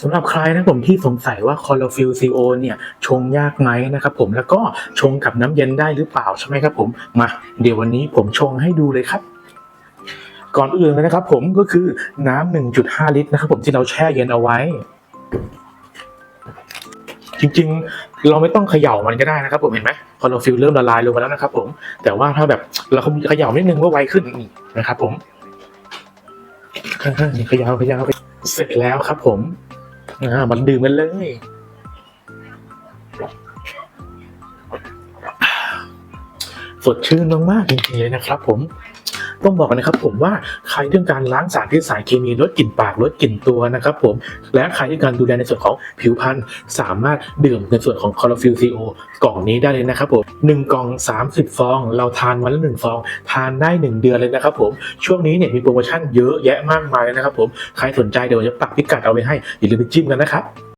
สำหรับใครนะผมที่สงสัยว่าคอลฟิลซีโอเนี่ยชงยากไหมนะครับผมแล้วก็ชงกับน้ำเย็นได้หรือเปล่าใช่ไหมครับผมมาเดี๋ยววันนี้ผมชงให้ดูเลยครับก่อนอื่นเลยนะครับผมก็คือน้ำ 1.5 ลิตรนะครับผมที่เราแช่เย็นเอาไว้ จริงๆ เราไม่ต้องเขย่ามันก็ได้นะครับผมเห็นไหมคอลฟิลเริ่มละลายลงมาแล้วนะครับผมแต่ว่าถ้าแบบเราเขย่านิดนึงก็ไวขึ้นนี่นะครับผมนี่เขย่าเขย่าเสร็จแล้วครับผม อ่ามันดื่มกันเลยสดชื่นมากๆจริงๆเลยนะครับผม ต้องบอกกันนะครับผมว่าใครต้องการล้างสารพิษสารเคมีลดกลิ่นปากลดกลิ่นตัวนะครับผมและใครที่การดูแลในส่วนของผิวพรรณสามารถดื่มในส่วนของคอร์ฟิลซีโอกล่องนี้ได้เลยนะครับผมหนึ่งกล่อง 30 ฟอง เราทานวันละหนึ่งฟอง ทานได้ 1 เดือนเลยนะครับผมช่วงนี้เนี่ยมีโปรโมชั่นเยอะแยะมากมายเลยนะครับผมใครสนใจเดี๋ยวจะปักพิกัดเอาไว้ให้อย่าลืมไปจิ้มกันนะครับ